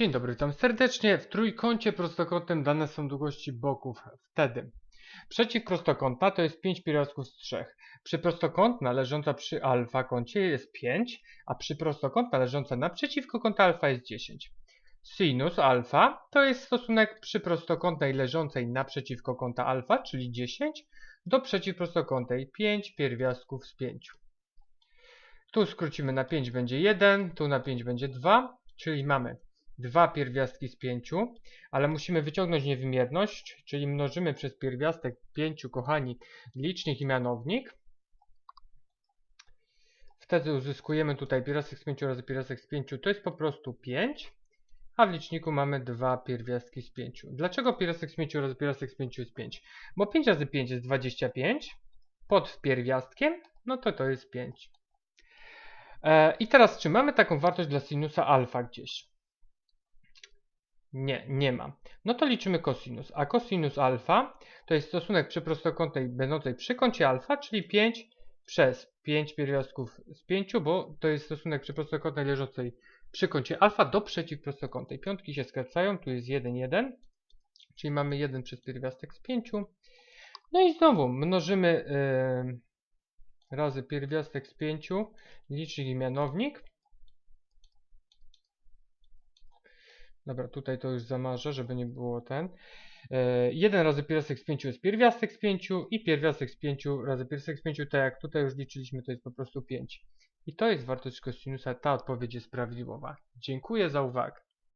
Dzień dobry, witam serdecznie. W trójkącie prostokątnym dane są długości boków wtedy. Przeciw prostokąta to jest 5 pierwiastków z 3. Przyprostokątna leżąca przy alfa kącie jest 5, a przyprostokątna leżąca naprzeciwko kąta alfa jest 10. Sinus alfa to jest stosunek przyprostokątnej leżącej naprzeciwko kąta alfa, czyli 10, do przeciwprostokątnej 5 pierwiastków z 5. Tu skrócimy na 5 będzie 1, tu na 5 będzie 2, czyli mamy dwa pierwiastki z 5, ale musimy wyciągnąć niewymierność, czyli mnożymy przez pierwiastek 5, kochani, licznik i mianownik. Wtedy uzyskujemy tutaj pierwiastek z 5 razy pierwiastek z 5, to jest po prostu 5, a w liczniku mamy dwa pierwiastki z 5. Dlaczego pierwiastek z 5 razy pierwiastek z 5 jest 5? Bo 5 razy 5 jest 25, pod pierwiastkiem, no to to jest 5. E, I teraz, czy mamy taką wartość dla sinusa alfa gdzieś? Nie, nie ma. No to liczymy cosinus. A cosinus alfa to jest stosunek przy prostokątnej będącej przy kącie alfa, czyli 5 przez 5 pierwiastków z 5, bo to jest stosunek przy prostokątnej leżącej przy kącie alfa do przeciwprostokątnej. Piątki się skracają, tu jest 1, 1, czyli mamy 1 przez pierwiastek z 5. No i znowu mnożymy yy, razy pierwiastek z 5, licznik mianownik. Dobra, tutaj to już zamarzę, żeby nie było ten. E, 1 razy pierwiastek z 5 jest pierwiastek z 5 i pierwiastek z 5 razy pierwiastek z 5, tak jak tutaj już liczyliśmy, to jest po prostu 5. I to jest wartość kosinusa, ta odpowiedź jest prawidłowa. Dziękuję za uwagę.